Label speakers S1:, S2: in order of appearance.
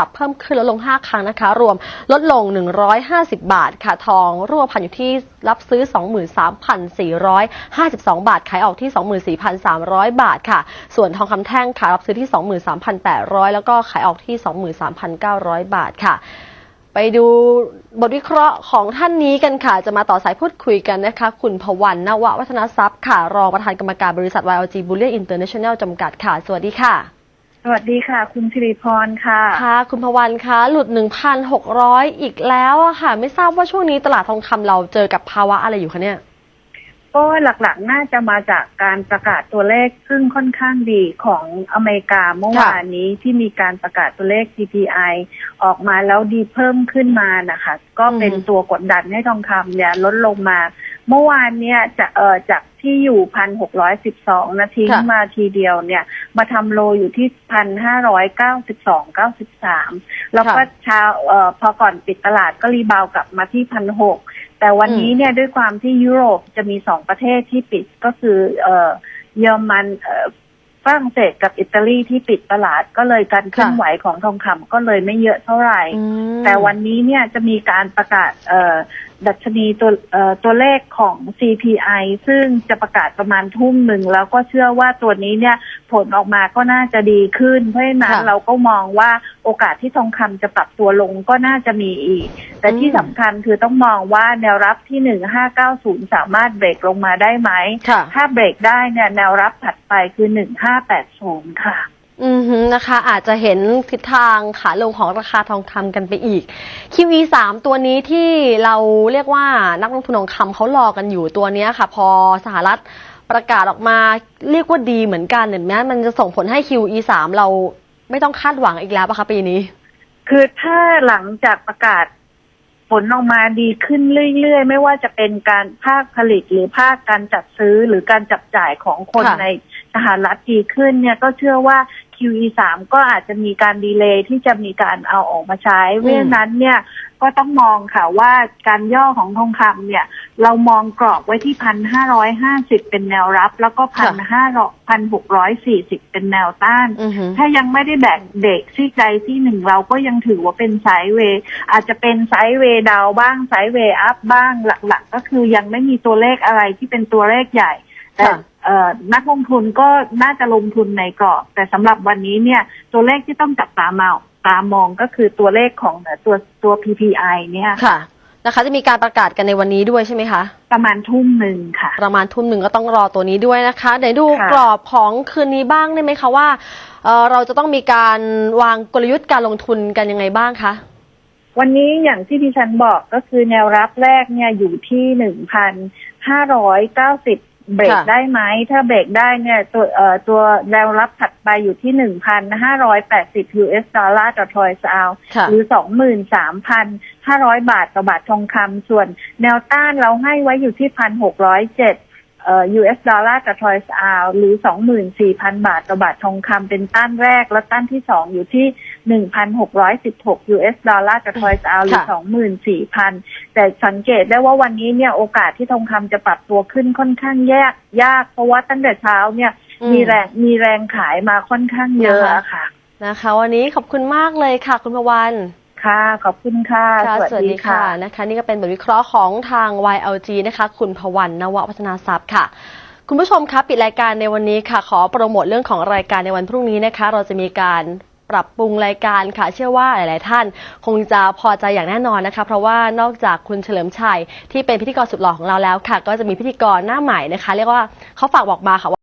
S1: ปรับเพิ่มขึ้นลดลง 5 ครั้งนะคะ รวมลดลง 150 บาทค่ะ ทองรูปพรรณอยู่ที่รับซื้อ 23,452 บาท ขายออกที่ 24,300 บาทค่ะ ส่วนทองคำแท่งค่ะรับซื้อที่ 23,800 แล้วก็ขายออกที่ 23,900 บาทค่ะไปดูบทวิเคราะห์ของท่านนี้กันค่ะ จะมาต่อสายพูดคุยกันนะคะ คุณพวันนววัฒนทรัพย์ค่ะ รองประธานกรรมการบริษัท YLG Bullion International จำกัดค่ะ สวัสดีค่ะ
S2: สวัสดีค่ะ คุณสิริพรค่ะ
S1: ค่ะ คุณพวันคะหลุด 1,600 อีกแล้วอะค่ะ ไม่ทราบว่าช่วงนี้ตลาดทองคำเราเจอกับภาวะอะไรอยู่คะเนี่ย
S2: ก็หลักๆ น่าจะมาจากการประกาศตัวเลขซึ่งค่อนข้างดีของอเมริกาเมื่อวานนี้ที่มีการประกาศตัวเลข CPI ออกมาแล้วดีเพิ่มขึ้นมานะคะ ก็เป็น
S1: อืม
S2: ตัวกดดันให้ทองคำเนี่ยลดลงมา เมื่อวานเนี่ยจะเอ่อจากที่อยู่พันหกร้อยสิบสองนาทีขึ้นมาทีเดียวเนี่ย มาทำโลอยู่ที่พันห้าร้อยเก้าสิบสองเก้าสิบสามแล้วก็เช้าเอ่อพอก่อนปิดตลาดก็รีบาวกลับมาที่พันหกแต่วันนี้เนี่ยด้วยความที่ยุโรปจะมีสองประเทศที่ปิดก็คือเอ่อเยอรมันเอ่อฝรั่งเศสกับอิตาลีที่ปิดตลาดก็เลยการเคลื่อนไหวของทองคำก็เลยไม่เยอะเท่าไหร่
S1: อืม
S2: แต่วันนี้เนี่ยจะมีการประกาศเอ่อ ดัชนีตัวเอ่อตัวเลขของ CPI ซึ่งจะประกาศประมาณทุ่มหนึ่งแล้วก็เชื่อว่าตัวนี้เนี่ยผลออกมาก็น่าจะดีขึ้น เพราะฉะนั้น
S1: ค่ะ
S2: เราก็มองว่าโอกาสที่ทองคำจะปรับตัวลงก็น่าจะมีอีก แต่ที่
S1: อืม
S2: สำคัญคือต้องมองว่าแนวรับที่1590สามารถเบรกลงมาได้ไหม
S1: ค่ะถ้า
S2: ถ้าเบรกได้เนี่ยแนวรับถัดไปคือ1580ค่ะ
S1: อือฮึนะคะ อาจจะเห็นทิศทางขาลงของราคาทองคำกันไปอีก QE 3 ตัวนี้ที่เราเรียกว่านักลงทุนทองคำเขารอกันอยู่ตัวเนี้ยค่ะ พอสหรัฐประกาศออกมาเรียกว่าดีเหมือนกันเห็นไหมมันจะส่งผลให้ QE 3 เราไม่ต้องคาดหวังอีกแล้วปะคะปีนี้
S2: คือถ้าหลังจากประกาศผลออกมาดีขึ้นเรื่อยๆ ไม่ว่าจะเป็นการภาคผลิตหรือภาคการจัดซื้อหรือการจับจ่ายของคน
S1: ค่ะ
S2: ใน สหรัฐดีขึ้นเนี่ยก็เชื่อว่า QE 3ก็อาจจะมีการดีเลย์ที่จะมีการเอาออกมาใช้เพราะฉะนั้นเนี่ยก็ต้องมองค่ะว่าการย่อของทองคำเนี่ย เรามองกรอบไว้ที่พันห้าร้อยห้าสิบเป็นแนวรับ แล้วก็พันห้าพันหกร้อยสี่สิบเป็นแนวต้าน
S1: อือฮึ
S2: ถ้ายังไม่ได้แบ่งเด็กซี่ใดที่หนึ่งเราก็ยังถือว่าเป็นไซด์เวย์อาจจะเป็นไซด์เวย์ดาวน์บ้างไซด์เวย์อัพบ้างหลักๆ ก็คือยังไม่มีตัวเลขอะไรที่เป็นตัวเลขใหญ่แต่
S1: ค่ะ
S2: เอ่อ นักลงทุนก็น่าจะลงทุนในกรอบ แต่สำหรับวันนี้เนี่ย ตัวเลขที่ต้องจับตามองตามองก็คือตัวเลขของตัวตัว PPI เนี่ย
S1: ค่ะนะคะจะมีการประกาศกันในวันนี้ด้วยใช่ไหมคะ
S2: ประมาณทุ่มหนึ่งค่ะ
S1: ประมาณทุ่มหนึ่งก็ต้องรอตัวนี้ด้วยนะคะเดี๋ยวดู
S2: ค่ะ
S1: กรอบของคืนนี้บ้างได้ไหมคะว่าเอ่อเราจะต้องมีการวางกลยุทธ์การลงทุนกันยังไงบ้างคะ
S2: วันนี้อย่างที่ดิฉันบอกก็คือแนวรับแรกเนี่ยอยู่ที่หนึ่งพันห้าร้อยเก้าสิบ เบรก
S1: ค่ะ
S2: ได้ไหม ถ้าเบรกได้เนี่ยตัวเอ่อตัวแนวรับถัดไปอยู่ที่หนึ่งพันห้าร้อยแปดสิบ US ดอลลาร์ต่อทรอยส์เอา
S1: ค่ะ
S2: หรือสองหมื่นสามพันห้าร้อยบาทต่อบาททองคำส่วนแนวต้านเราให้ไว้อยู่ที่พันหกร้อยเจ็ด เอ่อ US ดอลลาร์ต่อทรอยส์เอาหรือสองหมื่นสี่พันบาทต่อบาททองคำเป็นต้านแรก และต้านที่สองอยู่ที่หนึ่งพันหกร้อยสิบหก US ดอลลาร์ต่อทรอยส์เอาหรือ
S1: ค่ะ
S2: สองหมื่นสี่พันแต่สังเกตได้ว่าวันนี้เนี่ยโอกาสที่ทองคำจะปรับตัวขึ้นค่อนข้างแยกยาก เพราะว่าตั้งแต่เช้าเนี่ย
S1: อืม
S2: มีแรงมีแรงขายมาค่อนข้างเยอะ
S1: นะคะ
S2: อะค่ะ
S1: นะคะ วันนี้ขอบคุณมากเลยค่ะ คุณพวัน
S2: ค่ะ ขอบคุณค่ะ
S1: ค่ะ สวัสดีค่ะนะคะ นี่ก็เป็นบทวิเคราะห์ของทาง YLG นะคะ คุณพวันนววัฒนาทรัพย์ค่ะคุณผู้ชมคะปิดรายการในวันนี้ค่ะ ขอโปรโมทเรื่องของรายการในวันพรุ่งนี้นะคะ เราจะมีการปรับปรุงรายการค่ะ เชื่อว่าหลาย ๆ ท่าน คงจะพอใจอย่างแน่นอนนะคะ เพราะว่านอกจากคุณเฉลิมชัยที่เป็นพิธีกรสุดหล่อของเราแล้วค่ะ ก็จะมีพิธีกรหน้าใหม่นะคะ เรียกว่าเขาฝากบอกมาค่ะว่า